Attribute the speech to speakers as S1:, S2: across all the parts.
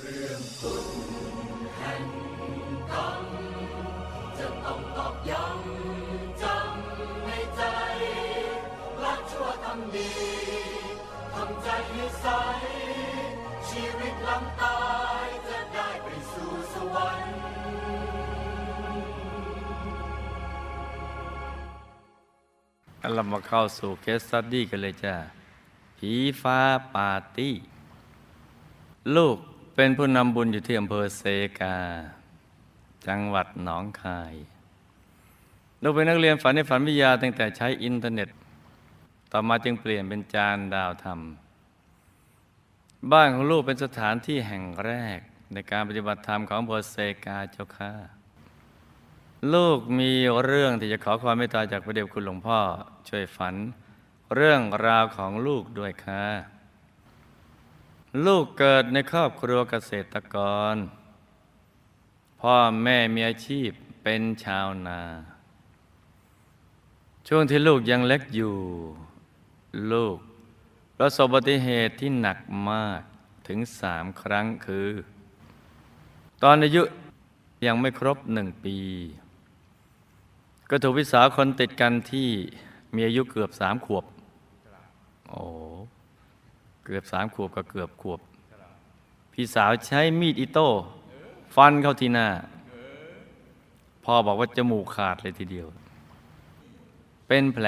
S1: เรื่องตุนแห่งกรรมจะต้องตอกย้ำจำในใจละชั่วทำดีทำใจให้ใส ชีวิตหลังตายจะได้ไปสู่สวรรค์
S2: เรามาเข้าสู่เคสสตัดดี้กันเลยจ้าผีฟ้าปาร์ตี้ ลูก เป็นผู้นำบุญอยู่ที่อำเภอเซกา จังหวัดหนองคายลูกเป็นนักเรียนฝันในฝันวิทยาตั้งแต่ใช้อินเทอร์เน็ต ต่อมาจึงเปลี่ยนเป็นจานดาวธรรม บ้านของลูกเป็นสถานที่แห่งแรกในการปฏิบัติธรรมของอำเภอเซกาเจ้าค่ะลูกมีเรื่องที่จะขอความเมตตาจากพระเดชคุณหลวงพ่อ ช่วยฝัน เรื่องราวของลูกด้วยค่ะ ลูกเกิดในครอบครัวเกษตรกร พ่อแม่มีอาชีพเป็นชาวนา ช่วงที่ลูกยังเล็กอยู่ ลูกประสบอุบัติเหตุที่หนักมากถึงสามครั้งคือ ตอนอายุยังไม่ครบหนึ่งปี ก็ถูกพี่สาคนติดกันที่มีอายุเกือบสามขวบ โอ้ เกือบสามขวบกับเกือบขวบ พี่สาวใช้มีดอิโต้ฟันเข้าที่หน้าพ่อบอกว่าจมูกขาดเลยทีเดียว เป็นแผล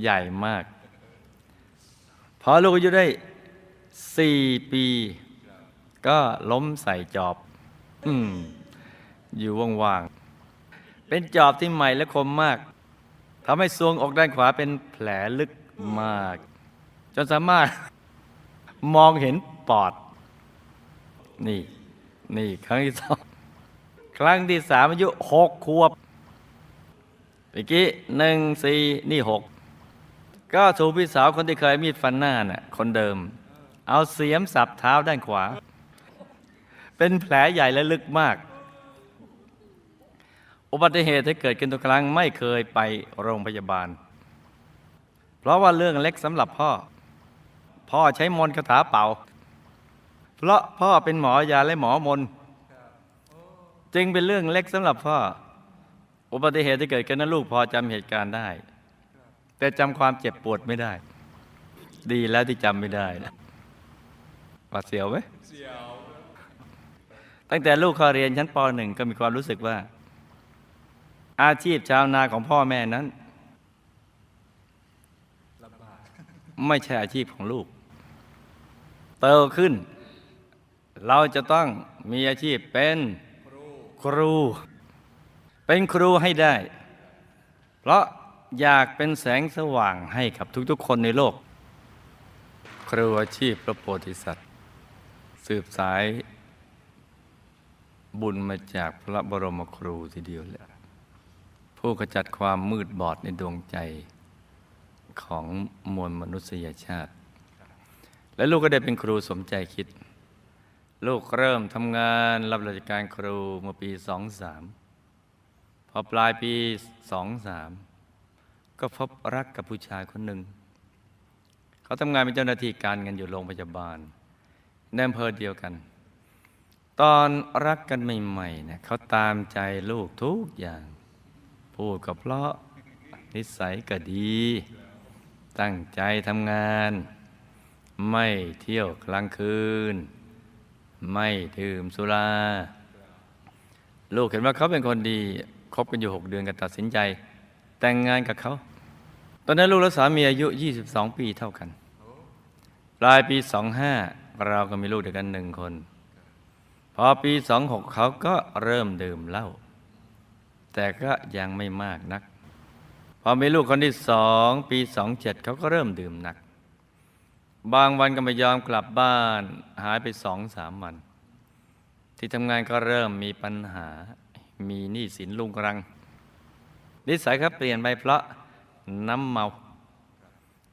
S2: ใหญ่มาก พอลูกอายุได้สี่ปี ก็ล้มใส่จอบ อืมอยู่ว่างๆ เป็นจอบที่ใหม่และคมมากทำให้ซวงอกด้านขวาเป็นแผลลึกมาก จนสามารถมองเห็นปอด นี่ นี่ ครั้งที่สองครั้งที่สามอายุหกขวบเมื่อกี้หนึ่งสี่นี่หกก็ถูกพี่สาวคนที่เคยมีดฟันหน้าน่ะ คนเดิม เอาเสียมสับเท้าด้านขวา เป็นแผลใหญ่และลึกมาก อุบัติเหตุที่เกิดขึ้นทุกครั้งไม่เคยไปโรงพยาบาล เพราะว่าเรื่องเล็กสำหรับพ่อ พ่อใช้มนต์คาถาเป่า เพราะพ่อเป็นหมอยาและหมอมนต์จึงเป็นเรื่องเล็กสำหรับพ่อ อุบัติเหตุที่เกิดขึ้นนั้นลูกพอจำเหตุการณ์ได้ แต่จำความเจ็บปวดไม่ได้ ดีแล้วที่จำไม่ได้นะหวาดเสียวไหมตั้งแต่ลูกเข้าเรียนชั้นป .1 ก็มีความรู้สึกว่า อาชีพชาวนาของพ่อแม่นั้น ไม่ใช่อาชีพของลูก เติบขึ้น เราจะต้องมีอาชีพเป็นครู เป็นครูให้ได้ เพราะอยากเป็นแสงสว่างให้กับทุกๆ คนในโลก ครูอาชีพพระโพธิสัตว์ สืบสายบุญมาจากพระบรมครูทีเดียวแหละผู้ขจัดความมืดบอดในดวงใจของมวลมนุษยชาติ และลูกก็ได้เป็นครูสมใจคิด ลูกเริ่มทำงานรับราชการครูเมื่อปี23พอปลายปี23ก็พบรักกับผู้ชายคนหนึ่ง เขาทำงานเป็นเจ้าหน้าที่การเงินอยู่โรงพยาบาลในอำเภอเดียวกัน ตอนรักกันใหม่ๆเนี่ยเขาตามใจลูกทุกอย่าง พูดก็เพราะนิสัยก็ดี ตั้งใจทำงาน ไม่เที่ยวกลางคืน ไม่ดื่มสุรา ลูกเห็นว่าเขาเป็นคนดีคบกันอยู่หกเดือนก็ตัดสินใจ แต่งงานกับเขา ตอนนั้นลูกและสามีอายุ 22 ปีเท่ากัน ปลายปี 25 เราก็มีลูกด้วยกันหนึ่งคน พอปี 26 เขาก็เริ่มดื่มเหล้าแต่ก็ยังไม่มากนัก พอมีลูกคนที่สองปี 27 เขาก็เริ่มดื่มหนัก บางวันก็ไม่ยอมกลับบ้านหายไปสองสามวัน ที่ทำงานก็เริ่มมีปัญหา มีหนี้สินลุงรัง นิสัยเขาเปลี่ยนไปเพราะน้ำเมา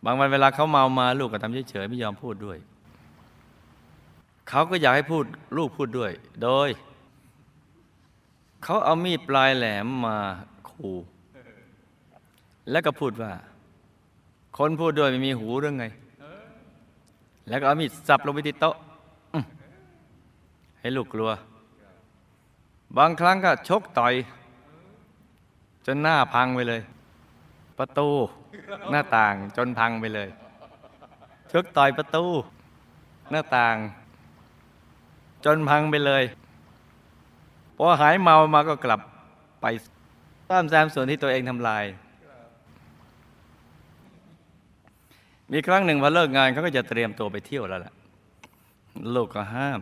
S2: บางวันเวลาเขาเมามาลูกก็ทำเฉยๆไม่ยอมพูดด้วย เขาก็อยากให้พูดลูกพูดด้วย โดย เขาเอามีดปลายแหลมมาขู่แล้วก็พูดว่า คนพูดด้วยไม่มีหูเรื่องไง แล้วก็เอามีดสับลงไปที่โต๊ะให้ลูกกลัว บางครั้งก็ชกต่อย จนหน้าพังไปเลย ประตูหน้าต่างจนพังไปเลย ชกต่อยประตู หน้าต่าง จนพังไปเลยพอหายเมามาก็กลับไปซ่อมแซมส่วนที่ตัวเองทำลาย มีครั้งหนึ่งพอเลิกงานเขาก็จะเตรียมตัวไปเที่ยวแล้วล่ะลูกก็ห้าม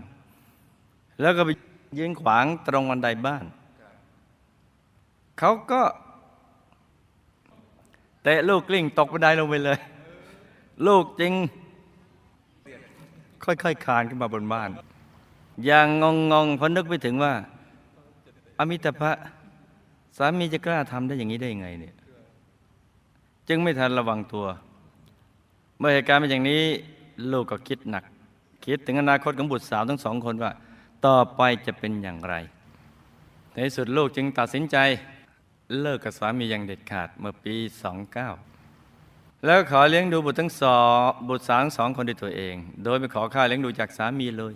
S2: แล้วก็ไปยืนขวางตรงบันไดบ้าน เขาก็เตะลูกกลิ้งตกบันไดลงไปเลย ลูกจริง ค่อยๆคคลานขึ้นมาบนบ้าน อย่างงงงๆเพราะนึกไปถึงว่า อมิตภะสามีจะกล้าทำได้อย่างนี้ได้ยังไงเนี่ย จึงไม่ทันระวังตัว เมื่อเหตุการณ์เป็นอย่างนี้ลูกก็คิดหนัก คิดถึงอนาคตของบุตรสาวทั้งสองคนว่า ต่อไปจะเป็นอย่างไร ในที่สุดลูกจึงตัดสินใจ เลิกกับสามีอย่างเด็ดขาดเมื่อปี 29 แล้วขอเลี้ยงดูบุตรทั้งสองบุตรสาวทั้งสองคนด้วยตัวเอง โดยไม่ขอค่าเลี้ยงดูจากสามีเลย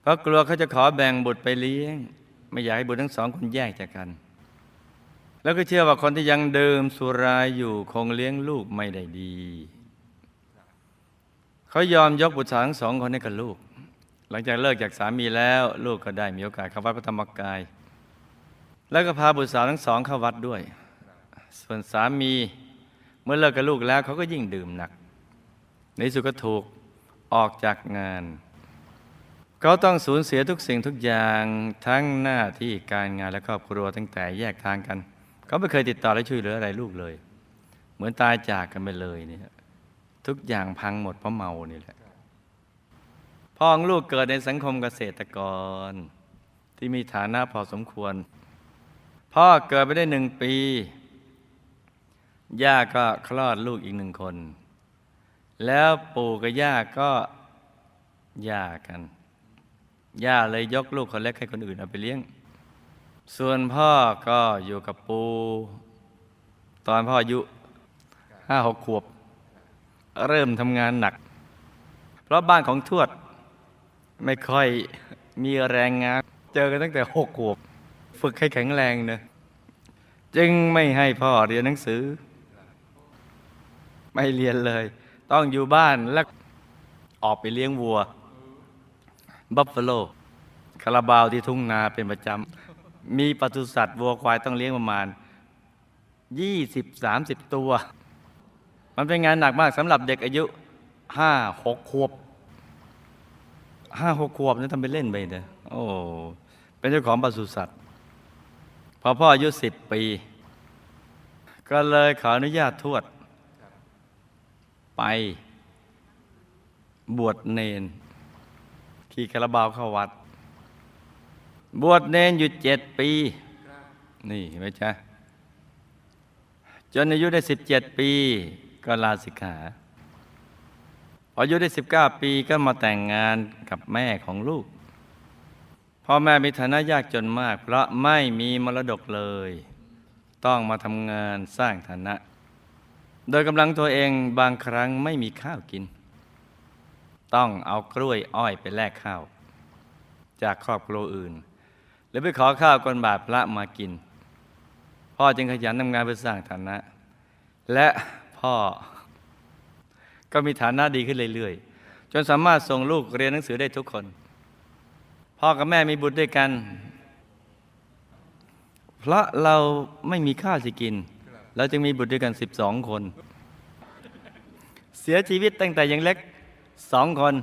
S2: เพราะกลัวเขาจะขอแบ่งบุตรไปเลี้ยง ไม่อยากให้บุตรทั้งสองคนแยกจากกัน แล้วก็เชื่อว่าคนที่ยังดื่มสุรายอยู่คงเลี้ยงลูกไม่ได้ดี เขายอมยกบุตรสาวทั้งสองคนให้กับลูก หลังจากเลิกจากสามีแล้วลูกก็ได้มีโอกาสเข้าวัดพระธรรมกาย แล้วก็พาบุตรสาวทั้งสองเข้าวัดด้วย ส่วนสามีเมื่อเลิกกับลูกแล้วเขาก็ยิ่งดื่มหนัก ในที่สุดก็ถูกออกจากงานเขาต้องสูญเสียทุกสิ่งทุกอย่างทั้งหน้าที่การงานและครอบครัวตั้งแต่แยกทางกัน เขาไม่เคยติดต่อและช่วยเหลืออะไรลูกเลย เหมือนตายจากกันไปเลยเนี่ยทุกอย่างพังหมดเพราะเมานี่แหละพ่อของลูกเกิดในสังคมเกษตรกร ที่มีฐานะพอสมควร พ่อเกิดไปได้หนึ่งปี ย่าก็คลอดลูกอีกหนึ่งคน แล้วปู่กับย่าก็ย่ากัน ย่าเลยยกลูกคนเล็กให้คนอื่นเอาไปเลี้ยง ส่วนพ่อก็อยู่กับปู ตอนพ่ออายุห้าหกขวบ เริ่มทำงานหนัก เพราะบ้านของทวด ไม่ค่อยมีแรงงาน เจอกันตั้งแต่หกขวบ ฝึกให้แข็งแรงเนะจึงไม่ให้พ่อเรียนหนังสือ ไม่เรียนเลย ต้องอยู่บ้านแล้วออกไปเลี้ยงวัว บัฟฟาโลคาราบาวที่ทุ่งนาเป็นประจำ มีปศุสัตว์วัวควายต้องเลี้ยงประมาณ 20-30 ตัว มันเป็นงานหนักมากสำหรับเด็กอายุ 5-6 ขวบ 5-6 ขวบนี่ทำไปเล่นไปเด้อโอ้เป็นเจ้าของปศุสัตว์พอพ่ออายุ 10 ปี ก็เลยขออนุญาตทวด ไป บวชเนนขี่คาราบาวเข้าวัด บวชเนนอยู่เจ็ดปี นี่เห็นไหมจ๊ะ จนอายุได้สิบเจ็ดปี ก็ลาสิกขา พออายุได้สิบเก้าปีก็มาแต่งงานกับแม่ของลูก พ่อแม่มีฐานะยากจนมาก เพราะไม่มีมรดกเลย ต้องมาทำงานสร้างฐานะ โดยกำลังตัวเองบางครั้งไม่มีข้าวกิน ต้องเอากล้วยอ้อยไปแลกข้าว จากครอบครัวอื่น หรือไปขอข้าวกนบาทพระมากิน พ่อจึงขยันทำงานเพื่อสร้างฐานะ และพ่อ ก็มีฐานะดีขึ้นเรื่อยๆ จนสามารถส่งลูกเรียนหนังสือได้ทุกคน พ่อกับแม่มีบุตรด้วยกัน เพราะเราไม่มีข้าวจะกิน เราจึงมีบุตรด้วยกัน 12 คน เสียชีวิตตั้งแต่ยังเล็กสองคน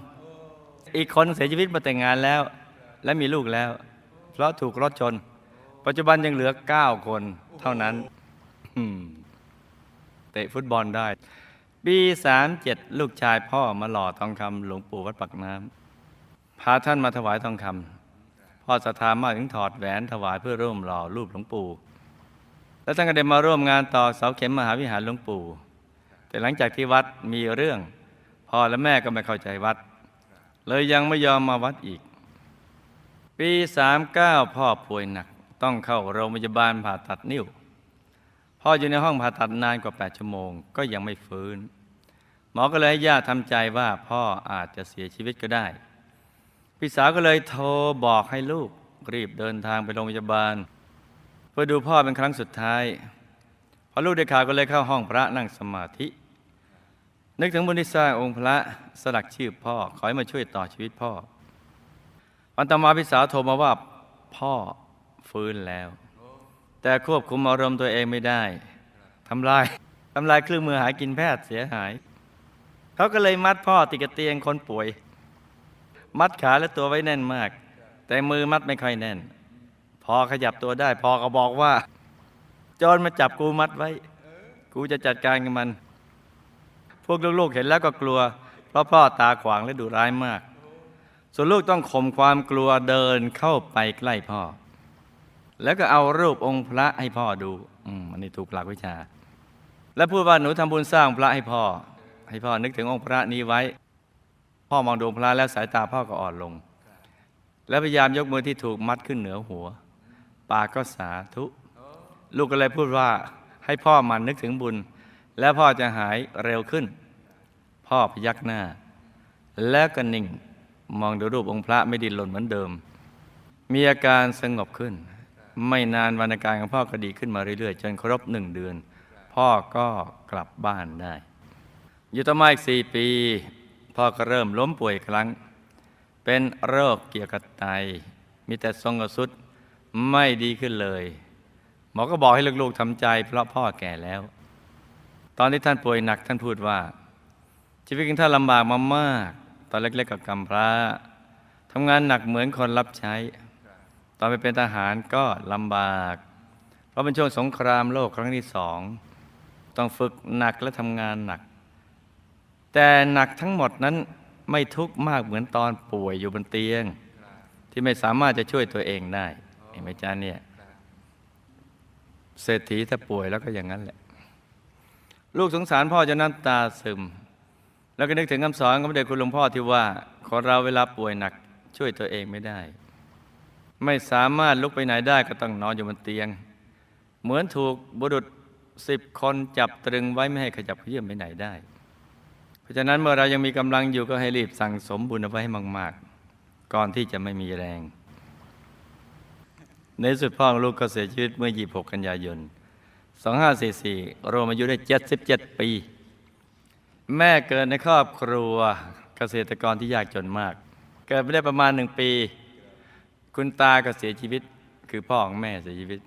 S2: อีกคนเสียชีวิตมาแต่งงานแล้ว และมีลูกแล้ว เพราะถูกรถชน ปัจจุบันยังเหลือ 9 คนเท่านั้นเตะฟุตบอลได้ ปี37ลูกชายพ่อมาหล่อทองคำหลวงปู่วัดปักน้ำพาท่านมาถวายทองคำพ่อศรัทธามากถึงถอดแหวนถวายเพื่อร่วมหล่อรูปหลวงปู่แล้วท่านก็ได้มาร่วมงานต่อเสาเข็มมหาวิหารหลวงปู่ แต่หลังจากที่วัดมีเรื่อง พ่อและแม่ก็ไม่เข้าใจวัด เลยยังไม่ยอมมาวัดอีก ปี 39 พ่อป่วยหนัก ต้องเข้าโรงพยาบาลผ่าตัดนิ้ว พ่ออยู่ในห้องผ่าตัดนานกว่า 8 ชั่วโมง ก็ยังไม่ฟื้น หมอก็เลยให้ญาติทำใจว่าพ่ออาจจะเสียชีวิตก็ได้ พี่สาวก็เลยโทรบอกให้ลูกรีบเดินทางไปโรงพยาบาล เพื่อดูพ่อเป็นครั้งสุดท้ายพอลูกได้ข่าวก็เลยเข้าห้องพระนั่งสมาธิ นึกถึงบุญที่สร้างองค์พระสลักชื่อพ่อขอให้มาช่วยต่อชีวิตพ่อ วันตมาพี่สาโทรมาว่าพ่อฟื้นแล้ว แต่ควบคุมอารมณ์ตัวเองไม่ได้ทำลายทำลายเครื่องมือหากินแพทย์เสียหาย เขาก็เลยมัดพ่อติดกับเตียงคนป่วย มัดขาและตัวไว้แน่นมาก แต่มือมัดไม่ค่อยแน่น พอขยับตัวได้ พอก็บอกว่าโจรมาจับกูมัดไว้ กูจะจัดการกับมัน พวกลูกๆเห็นแล้วก็กลัว เพราะพ่อตาขวางและดุร้ายมาก ส่วนลูกต้องข่มความกลัวเดินเข้าไปใกล้พ่อ แล้วก็เอารูปองค์พระให้พ่อดูอืมอันนี้ถูกหลักวิชา และพูดว่าหนูทำบุญสร้างพระให้พ่อ ให้พ่อนึกถึงองค์พระนี้ไว้ พ่อมองดวงพระแล้วสายตาพ่อก็อ่อนลง แล้วพยายามยกมือที่ถูกมัดขึ้นเหนือหัว ปากก็สาธุ ลูกก็เลยพูดว่าให้พ่อมันนึกถึงบุญ แล้วพ่อจะหายเร็วขึ้น พ่อพยักหน้า แล้วก็นิ่ง มองดูรูปองค์พระไม่ดิ้นรนเหมือนเดิม มีอาการสงบขึ้น ไม่นานวันการของพ่อก็ดีขึ้นมาเรื่อยๆ จนครบหนึ่งเดือน พ่อก็กลับบ้านได้ อยู่ต่อมาอีกสี่ปี พ่อก็เริ่มล้มป่วยครั้ง เป็นโรคเกี่ยวกับไต มีแต่ทรงกระสุดไม่ดีขึ้นเลยหมอก็บอกให้ลูกๆทำใจ เพราะพ่อแก่แล้ว ตอนที่ท่านป่วยหนักท่านพูดว่า ชีวิตของท่านลำบากมามาก อนเล็กๆกับกำพร้าทำงานหนักเหมือนคนรับใช้ ตอนไปเป็นทหารก็ลำบาก เพราะเป็นช่วงสงครามโลกครั้งที่สอง ต้องฝึกหนักและทำงานหนัก แต่หนักทั้งหมดนั้นไม่ทุกข์มากเหมือนตอนป่วยอยู่บนเตียง ที่ไม่สามารถจะช่วยตัวเองได้เห็นไหมจ๊ะเนี่ยเศรษฐีถ้าป่วยแล้วก็อย่างนั้นแหละ ลูกสงสารพ่อจนน้ำตาซึม แล้วก็นึกถึงคำสอนของพระเดชคุณหลวงพ่อที่ว่าคนเราเวลาป่วยหนักช่วยตัวเองไม่ได้ ไม่สามารถลุกไปไหนได้ก็ต้องนอนอยู่บนเตียง เหมือนถูกบุรุษสิบคนจับตรึงไว้ไม่ให้ขยับเยื่อนไปไหนได้ เพราะฉะนั้นเมื่อเรายังมีกำลังอยู่ก็ให้รีบสั่งสมบุญเอาไว้ให้มาก ๆ ก่อนที่จะไม่มีแรง ในสุดพ่อลูกก็เสียชีวิตเมื่อ 26 กันยายน 2544รวมอายุได้ 77 ปี แม่เกิดในครอบครัวเกษตรกรที่ยากจนมาก เกิดไม่ได้ประมาณหนึ่งปี คุณตาก็เสียชีวิต คือพ่อของแม่เสียชีวิต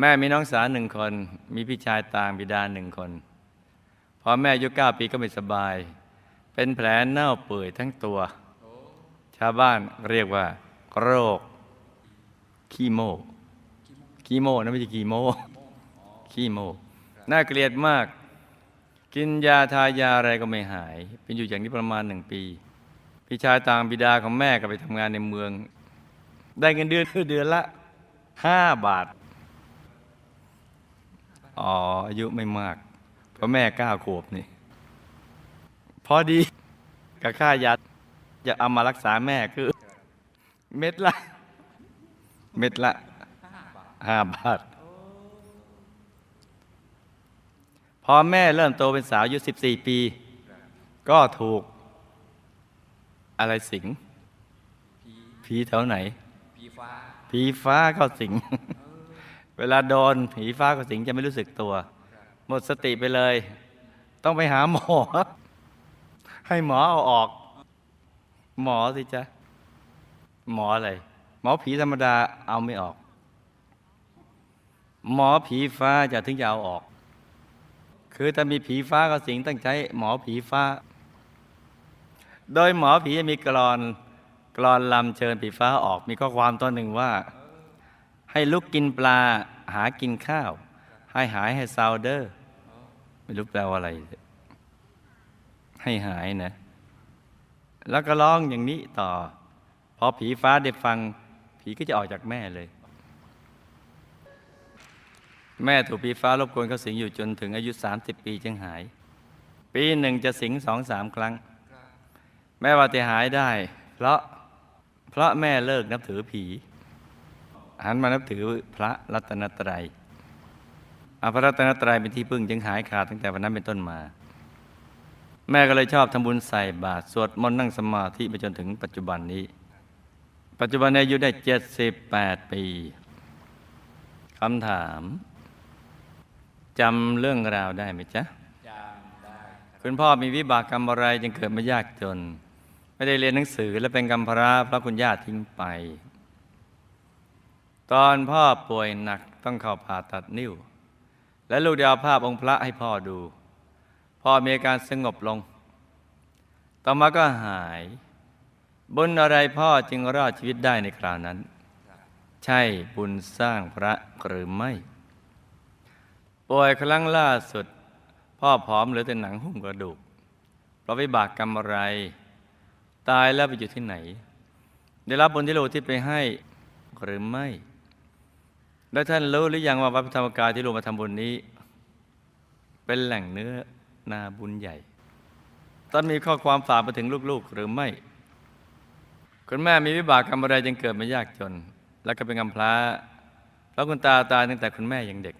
S2: แม่มีน้องสาวหนึ่งคน มีพี่ชายต่างบิดาหนึ่งคนพอแม่อายุเก้าปีก็ไม่สบาย เป็นแผลเน่าเปื่อยทั้งตัว ชาวบ้านเรียกว่า โรคขี้โมขี้โมนะไม่ใช่ขี้โมขี้โมน่าเกลียดมาก กินยาทายาอะไรก็ไม่หาย เป็นอยู่อย่างนี้ประมาณหนึ่งปี พี่ชายต่างบิดาของแม่ก็ไปทำงานในเมือง ได้เงินเดือนคือเดือนละห้าบาท อ๋อ อายุไม่มาก เพราะแม่เก้าขวบนี่พอดีกับค่ายาจะเอามารักษาแม่คือ เม็ดละ เม็ดละห้าบาท พอแม่เริ่มโตเป็นสาวอายุ 14 ปี ก็ถูกอะไรสิงผีแถวไหน
S3: ผีฟ้า
S2: ผีฟ้าเข้าสิง เวลาโดนผีฟ้าเข้าสิงจะไม่รู้สึกตัว หมดสติไปเลย ต้องไปหาหมอ ให้หมอเอาออก หมอสิจ๊ะ หมออะไร หมอผีธรรมดาเอาไม่ออก หมอผีฟ้าจะถึงจะเอาออก คือถ้ามีผีฟ้าก็สิงต้องใช้หมอผีฟ้า โดยหมอผีจะมีกรอนกรอนลำเชิญผีฟ้าออกมีข้อความตัวหนึ่งว่า ให้ลุกกินปลาหากินข้าว ให้หายให้ซาวเดอร์ไม่รู้แปลว่าอะไร ให้หายนะ แล้วก็ร้องอย่างนี้ต่อ พอผีฟ้าได้ฟัง ผีก็จะออกจากแม่เลย แม่ถูกผีฟ้ารบกวนเขาสิงอยู่จนถึงอายุ 30 ปีจึงหาย ปีหนึ่งจะสิงสองสามครั้ง แม่ว่าจะหายได้ เพราะเพราะแม่เลิกนับถือผีหันมานับถือพระรัตนตรัยอาพระรัตนตรัยเป็นที่พึ่งจึงหายขาดตั้งแต่วันนั้นเป็นต้นมา แม่ก็เลยชอบทำบุญใส่บาตรสวดมนต์นั่งสมาธิไปจนถึงปัจจุบันนี้ ปัจจุบันอายุได้78ปีคำถาม จำเรื่องราวได้ไหมจ๊ะ
S3: จำได้ครับ
S2: คุณพ่อมีวิบากกรรมอะไรจึงเกิดมายากจน ไม่ได้เรียนหนังสือและเป็นกำพร้าเพราะคุณย่าทิ้งไป ตอนพ่อป่วยหนักต้องเข้าผ่าตัดนิ้ว และลูกได้เอาภาพองค์พระให้พ่อดู พ่อมีอาการสงบลง ต่อมาก็หายบุญอะไรพ่อจึงรอดชีวิตได้ในคราวนั้น ใช่บุญสร้างพระหรือไม่ ป่วยครั้งล่าสุด พ่อผอมเหลือแต่หนังหุ้มกระดูกเพราะวิบากกรรมอะไร ตายแล้วไปอยู่ที่ไหน ได้รับบุญที่ลูกที่ไปให้หรือไม่ แล้วท่านรู้หรือยังว่าวัดพระธรรมกายที่ลูกมาทำบุญนี้ เป็นแหล่งเนื้อนาบุญใหญ่ตอนมีข้อความฝากไปถึงลูกๆหรือไม่คุณแม่มีวิบากกรรมอะไรจึงเกิดมายากจน แล้วก็เป็นกำพร้าเพราะคุณตาตายตั้งแต่คุณแม่ยังเด็ก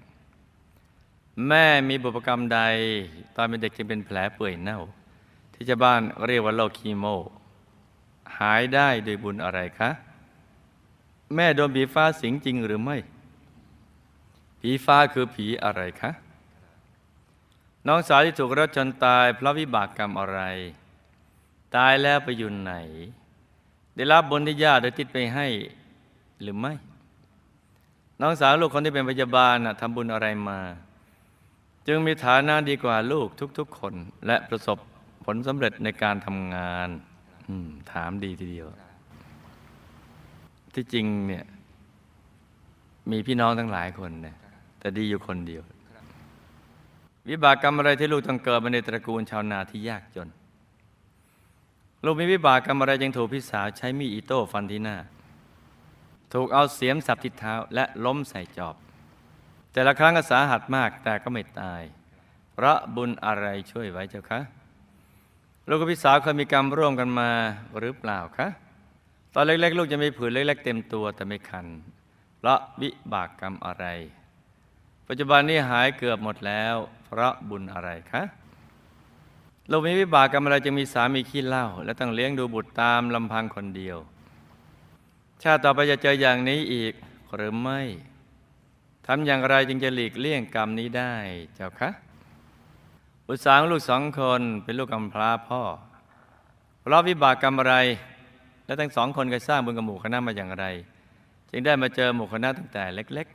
S2: แม่มีบุพกรรมใด ตอนเป็นเด็กจึงเป็นแผลเปื่อยเน่า ที่ชาวบ้านเรียกว่าโรคคีโม หายได้โดยบุญอะไรคะ แม่โดนผีฟ้าสิงจริงหรือไม่ ผีฟ้าคือผีอะไรคะ น้องสาวที่ถูกรถชนตายเพราะวิบากกรรมอะไร ตายแล้วไปอยู่ไหน ได้รับบุญที่ญาติได้ติดไปให้หรือไม่ น้องสาวลูกคนที่เป็นพยาบาลนะทำบุญอะไรมา จึงมีฐานะดีกว่าลูกทุกๆคน และประสบผลสำเร็จในการทำงานถามดีทีเดียว ที่จริงเนี่ย มีพี่น้องทั้งหลายคนนะแต่ดีอยู่คนเดียว วิบากกรรมอะไรที่ลูกต้องเกิดมาในตระกูลชาวนาที่ยากจน ลูกมีวิบากกรรมอะไรจึงถูกพี่สาวใช้มีดอิโต้ฟันที่หน้า ถูกเอาเสียมสับที่เท้าและล้มใส่จอบ แต่ละครั้งก็สาหัสมากแต่ก็ไม่ตายเพราะบุญอะไรช่วยไว้เจ้าคะลูกกับพี่สาวเคยมีกรรมร่วมกันมาหรือเปล่าคะตอนเล็กๆ ลูกจะมีผื่นเล็กๆ เต็มตัวแต่ไม่คันเพราะวิบากกรรมอะไร ปัจจุบันนี้หายเกือบหมดแล้ว เพราะบุญอะไรคะลูกมีวิบากกรรมอะไรจึงมีสามีขี้เหล้าและต้องเลี้ยงดูบุตรตามลำพังคนเดียว ชาติต่อไปจะเจออย่างนี้อีกหรือไม่ ทำอย่างไรจึงจะหลีกเลี่ยงกรรมนี้ได้เจ้าคะอุตสาหลูกสองคนเป็นลูกกำพร้าพ่อเพราะวิบากกรรมอะไร และทั้งสองคนก็สร้างบุญกับหมู่คณะมาอย่างไร จึงได้มาเจอหมู่คณะตั้งแต่เล็ก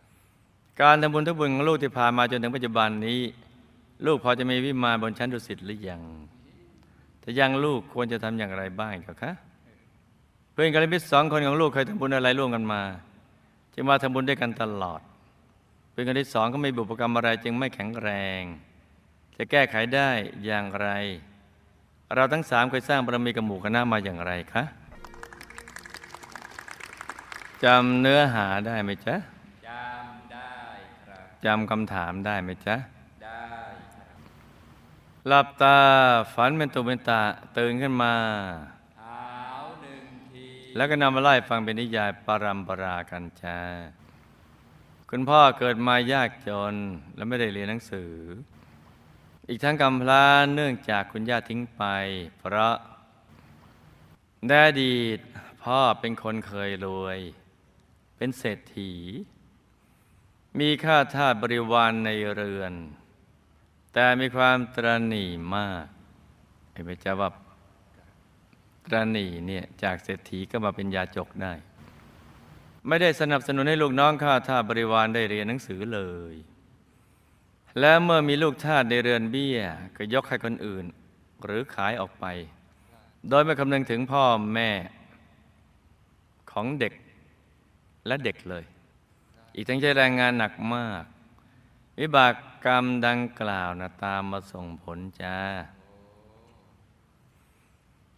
S2: ๆ การทำบุญทุกบุญของลูกที่ผ่านมาจนถึงปัจจุบันนี้ ลูกพอจะมีวิมานบนชั้นดุสิตหรือยังถ้ายังลูกควรจะทำอย่างไรบ้างเจ้าคะเพื่อนกัลยาณมิตรสองคนของลูกเคยทำบุญอะไรร่วมกันมา จึงมาทำบุญด้วยกันตลอดเพื่อนกันที่สองก็ไม่บุพกรรมอะไรจึงไม่แข็งแรง จะแก้ไขได้อย่างไร เราทั้งสามเคยสร้างบารมีกับหมู่คณะมาอย่างไรคะจำเนื้อหาได้ไหมจ๊ะ
S3: จำได้ครับ
S2: จำคำถามได้ไหมจ๊ะ
S3: ได้ครับ
S2: หลับตาฝันเป็นตุเป็นตาตื่นขึ้นมา
S3: เท้าหนึ่งที
S2: แล้วก็นำมาไล่ฟังเป็นนิยายปรัมปรากันจ้าคุณพ่อเกิดมายากจนและไม่ได้เรียนหนังสือ อีกทั้งกำพร้าเนื่องจากคุณย่าทิ้งไป เพราะในอดีตพ่อเป็นคนเคยรวย เป็นเศรษฐี มีข้าทาสบริวารในเรือน แต่มีความตรณีมากไอ้พระเจ้าว่า ตรณีเนี่ยจากเศรษฐีก็มาเป็นยาจกได้ ไม่ได้สนับสนุนให้ลูกน้องข้าทาสบริวารได้เรียนหนังสือเลย และเมื่อมีลูกทาสในเรือนเบี้ย ก็ยกให้คนอื่น หรือขายออกไป โดยไม่คำนึงถึงพ่อแม่ของเด็กและเด็กเลย อีกทั้งใช้แรงงานหนักมาก วิบากกรรมดังกล่าวนะตามมาส่งผลจ้า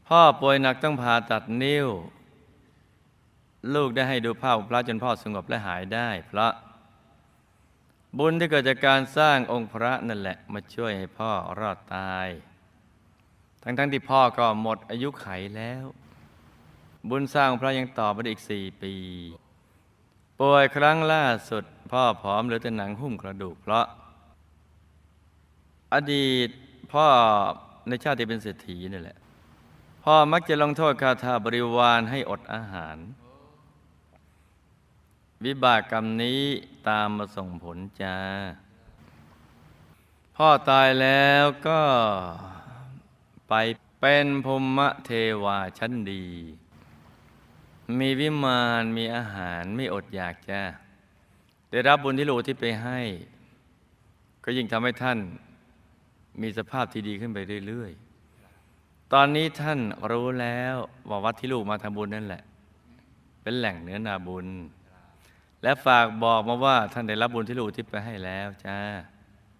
S2: พ่อป่วยหนักต้องผ่าตัดนิ้ว ลูกได้ให้ดูภาพพระจนพ่อสงบและหายได้เพราะบุญที่เกิดจากการสร้างองค์พระนั่นแหละ มาช่วยให้พ่อรอดตาย ทั้งๆทที่พ่อก็หมดอายุไขแล้ว บุญสร้างพระยังต่อไปได้อีกสี่ปี ป่วยครั้งล่าสุด พ่อผอมเหลือแต่หนังหุ้มกระดูกเพราะ อดีตพ่อในชาติเป็นเศรษฐีนี่แหละ พ่อมักจะลงโทษข้าทาบริวารให้อดอาหาร วิบากกรรมนี้ตามมาส่งผลจ้า พ่อตายแล้วก็ไปเป็นพรหมเทวาชั้นดี มีวิมานมีอาหารไม่อดอยากจ้าได้รับบุญที่หลูที่ไปให้ ก็ยิ่งทำให้ท่านมีสภาพที่ดีขึ้นไปเรื่อยๆ ตอนนี้ท่านรู้แล้วว่าวัดที่ลูกมาทำบุญนั่นแหละ เป็นแหล่งเนื้อนาบุญ และฝากบอกมาว่าท่านได้รับบุญที่ลูกที่ไปให้แล้วจ้า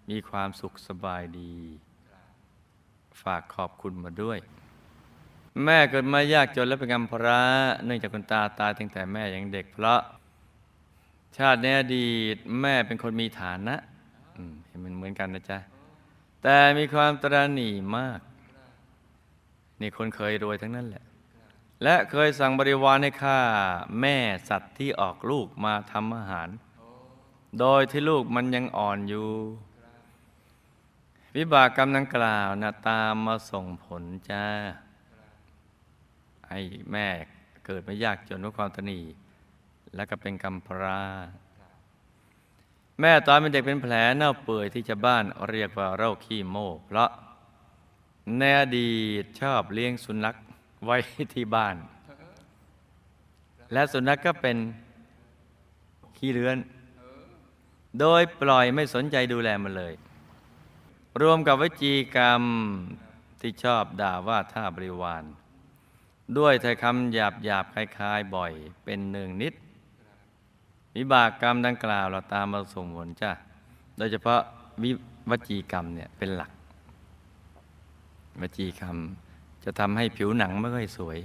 S2: มีความสุขสบายดี ฝากขอบคุณมาด้วย แม่เกิดมายากจนและเป็นกำพร้าเนื่องจากคุณตาตายตั้งแต่แม่ยังเด็กเพราะ ชาติในอดีตแม่เป็นคนมีฐานะเห็นมันเหมือนกันนะจ๊ะแต่มีความตระหนี่มาก นี่คนเคยรวยทั้งนั้นแหละ และเคยสั่งบริวารให้ฆ่าแม่สัตว์ที่ออกลูกมาทำอาหาร โดยที่ลูกมันยังอ่อนอยู่ วิบากกรรมดังกล่าวนะตามมาส่งผลจ้าให้แม่เกิดมายากจนด้วยความตนีแล้วก็เป็นกำพราแม่ตอนเป็นเด็กเป็นแผลเน่าเปื่อยที่ชาวบ้านเรียกว่าโรคขี้โมกเพราะ ในอดีตชอบเลี้ยงสุนัขไว้ที่บ้าน และสุนัขกก็เป็นขี้เรือน โดยปล่อยไม่สนใจดูแลมันเลย รวมกับวจีกรรมที่ชอบด่าว่าท่าบริวาร ด้วยถ้อยคำหยาบหยาบคล้ายๆ บ่อยเป็นหนึ่งนิดวิบากกรรมดังกล่าวเราตามมาส่งผลจ้ะโดยเฉพาะวิวจีกรรมเนี่ยเป็นหลัก วจีกรรมจะทำให้ผิวหนังไม่ค่อยสวย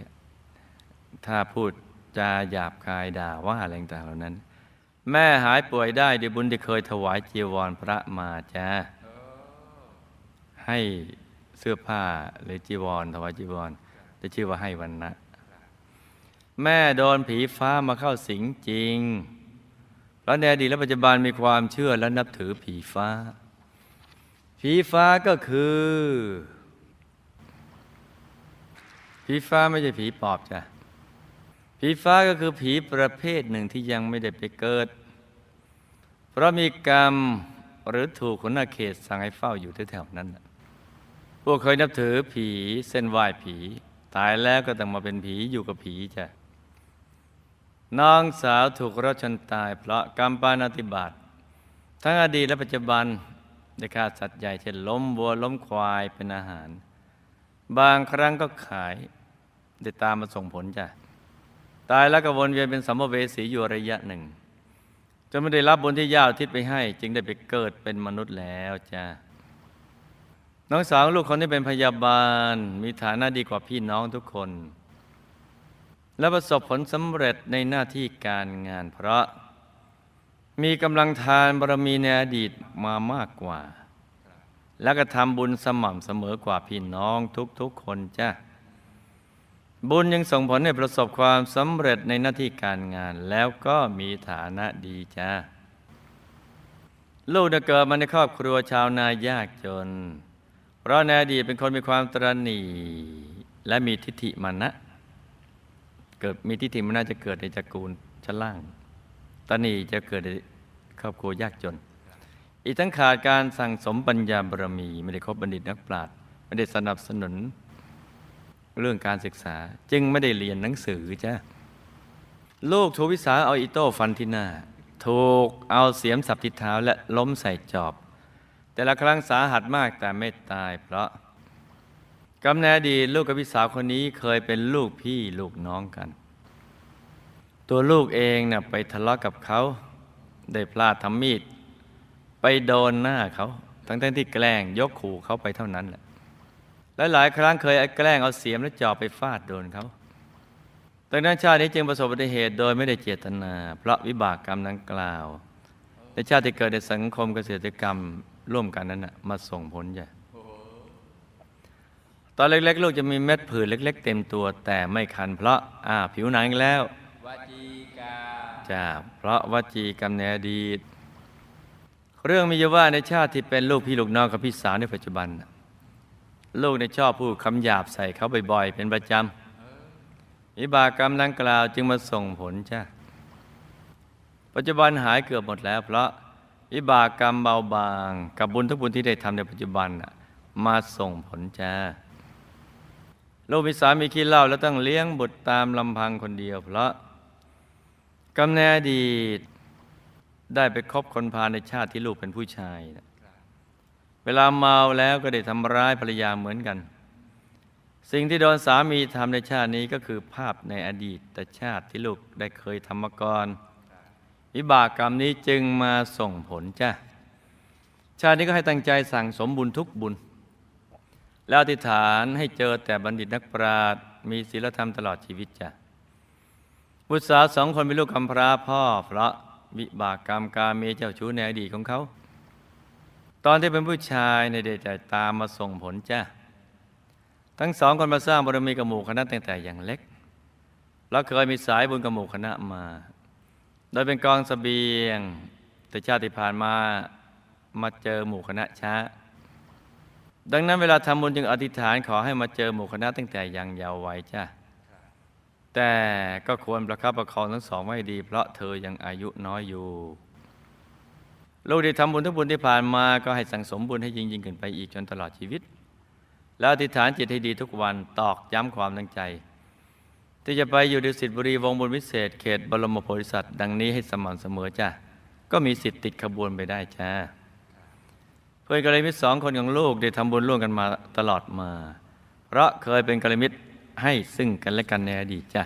S2: ถ้าพูดจาหยาบคายด่าว่าอะไรต่างเหล่านั้น แม่หายป่วยได้ด้วยบุญที่เคยถวายจีวรพระมาจ้าให้เสื้อผ้าหรือจีวรถวายจีวรจะชื่อว่าให้วันนะ แม่โดนผีฟ้ามาเข้าสิงจริงเพราะในอดีตและปัจจุบันมีความเชื่อและนับถือผีฟ้า ผีฟ้าก็คือ ผีฟ้าไม่ใช่ผีปอบจ้ะผีฟ้าก็คือผีประเภทหนึ่งที่ยังไม่ได้ไปเกิด เพราะมีกรรมหรือถูกขนอาเขตสั่งให้เฝ้าอยู่แถวๆนั้น พวกเคยนับถือผีเส้นไหว้ผี ตายแล้วก็ต้องมาเป็นผีอยู่กับผีจ้ะน้องสาวถูกรถชนตาย เพราะกรรมปานาติบาตทั้งอดีตและปัจจุบันได้ฆ่าสัตว์ใหญ่เช่นล้มวัวล้มควายเป็นอาหาร บางครั้งก็ขายได้ตามมาส่งผลจ้ะตายแล้วก็วนเวียนเป็นสัมภเวสีอยู่ระยะหนึ่งจนไม่ได้รับบุญที่ย่าทิศไปให้ จึงได้ไปเกิดเป็นมนุษย์แล้วจ้ะน้องสาวลูกคนที่เป็นพยาบาล มีฐานะดีกว่าพี่น้องทุกคน และประสบผลสำเร็จในหน้าที่การงานเพราะ มีกำลังทานบารมีในอดีตมามากกว่า แล้วก็ทำบุญสม่ำเสมอกว่าพี่น้องทุกๆคนจ้ะบุญยังส่งผลให้ประสบความสำเร็จในหน้าที่การงาน แล้วก็มีฐานะดีจ้าลูกเกิดมาในครอบครัวชาวนายากจน เพราะในอดีตเป็นคนมีความตระหนี่และมีทิฏฐิมานะ เกิดมีทิฏฐิมานะจะเกิดในตระกูลชั้นล่างตระหนี่จะเกิดในครอบครัวยากจน อีกทั้งขาดการสั่งสมปัญญาบารมี ไม่ได้คบบัณฑิตนักปราชญ์ไม่ได้สนับสนุนเรื่องการศึกษา จึงไม่ได้เรียนหนังสือจ้ะลูกถูกวิสาเอาอิโต้ฟันที่หน้า ถูกเอาเสียมสับที่เท้าและล้มใส่จอบ แต่ละครั้งสาหัสมากแต่ไม่ตาย เพราะกำเนิดดีลูกกับพี่สาวคนนี้เคยเป็นลูกพี่ลูกน้องกัน ตัวลูกเองเน่ยไปทะเลาะกับเขา ได้พลาดทำมีด ไปโดนหน้าเขา ทั้งๆที่แกล้งยกขู่เขาไปเท่านั้นแหละและหลายครั้งเคยแกล้งเอาเสียมและจอบไปฟาดโดนเขาดังนั้นชาตินี้จึงประสบอุบัติเหตุโดยไม่ได้เจตนา เพราะวิบากกรรมดังกล่าวในชาติที่เกิดในสังคมเกษตรกรรมร่วมกันนั้นนะมาส่งผลใหญ่ตอนเล็กๆลูกจะมีเม็ดผื่นเล็ก ๆ เต็มตัว แต่ไม่คันเพราะอ่าผิวหนังอีกแล้ว
S3: วจีกรรม
S2: จ้าเพราะวจีกรรมในอดีต เรื่องมีอยู่ว่าในชาติที่เป็นลูกพี่ลูกน้องกับพี่สาวในปัจจุบัน ลูกในชอบพูดคำหยาบใส่เขาบ่อยๆ เป็นประจำวิบากกรรมดังกล่าวจึงมาส่งผลจ้าปัจจุบันหายเกือบหมดแล้ว เพราะวิบากกรรมเบาบาง กับบุญทุกบุญที่ได้ทำในปัจจุบันมาส่งผลจ้าลูกมีสามีขี้เหล้าแล้วต้องเลี้ยงบุตรตามลำพังคนเดียว เพราะกำเนิดดีต ได้ไปคบคนพาในชาติที่ลูกเป็นผู้ชายนะเวลาเมาแล้วก็ได้ทำร้ายภรรยาเหมือนกัน สิ่งที่โดนสามีทำในชาตินี้ก็คือภาพในอดีตแต่ชาติที่ลูกได้เคยทำมาก่อนวิบากกรรมนี้จึงมาส่งผลจ้ะชาตินี้ก็ให้ตั้งใจสั่งสมบุญทุกบุญ แล้วอธิษฐานให้เจอแต่บัณฑิตนักปราชญ์มีศีลธรรมตลอดชีวิตจ้ะบุตรสาวสองคนเป็นลูกกำพร้าพ่อเพราะ วิบากกรรมกาเมเจ้าชู้ในอดีตของเขา ตอนที่เป็นผู้ชายในเดชแต่ตามมาส่งผลจ้ะทั้งสองคนมาสร้างบารมีกับหมู่คณะตั้งแต่อย่างเล็ก แล้วเคยมีสายบุญกับหมู่คณะมา โดยเป็นกองสเสบียง แต่ชาติผ่านมามาเจอหมู่คณะช้า ดังนั้นเวลาทำบุญจึงอธิษฐานขอให้มาเจอหมู่คณะตั้งแต่ยังเยาว์วัยจ้ะ แต่ก็ควรประคับประคองทั้งสองไว้ให้ดี เพราะเธอยังอายุน้อยอยู่ ลูกได้ทำบุญทุกบุญที่ผ่านมาก็ให้สั่งสมบุญให้ยิ่งยิ่งขึ้นไปอีกจนตลอดชีวิต แล้วอธิษฐานจิตให้ดีทุกวันตอกย้ำความตั้งใจ ที่จะไปอยู่ดุสิตบุรีวงบุญวิเศษ เขตบรมโพธิสัตว์ดังนี้ให้สม่ำเสมอจ้ะก็มีสิทธิ์ติดขบวนไปได้จ้าเพื่อนกัลยาณมิตรสองคนของลูกได้ทำบุญร่วมกันมาตลอดมา เพราะเคยเป็นกัลยาณมิตร ให้ซึ่งกันและกันในอดีตจ้ะ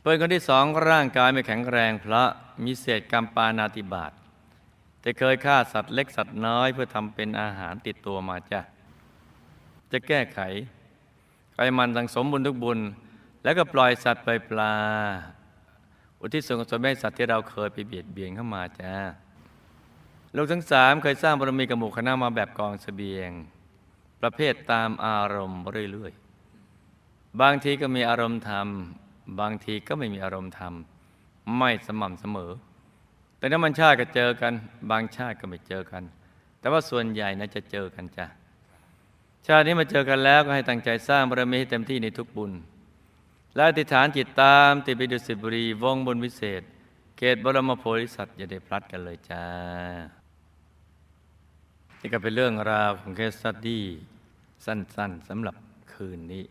S2: เพื่อนคนที่สองร่างกายไม่แข็งแรงเพราะมีเศษกรรมปานาติบาตแต่เคยฆ่าสัตว์เล็กสัตว์น้อยเพื่อทำเป็นอาหารติดตัวมาจ้ะจะแก้ไขใครมันสังสมบุญทุกบุญ แล้วก็ปล่อยสัตว์ไปปลา อุทิศส่วนกุศลให้สัตว์ที่เราเคยไปเบียดเบียนเข้ามาจ้าลูกทั้งสามเคยสร้างบารมีกับหมู่คณะมาแบบกองเสบียง ประเภทตามอารมณ์เรื่อยๆ บางทีก็มีอารมณ์ธรรม บางทีก็ไม่มีอารมณ์ธรรม ไม่สม่ำเสมอ แต่นั้นมันชาติก็เจอกัน บางชาติก็ไม่เจอกัน แต่ว่าส่วนใหญ่นะจะเจอกันจ้ะชาตินี้มาเจอกันแล้วก็ให้ตั้งใจสร้างบารมีให้เต็มที่ในทุกบุญ และอธิษฐานจิตตามติดไปดุสิบุรีวงบนวิเศษ เกตบรมโพธิสัตว์อย่าได้พลัดกันเลยจ้านี่ก็เป็นเรื่องราวของเคสสตดี้สั้นๆสำหรับคืนนี้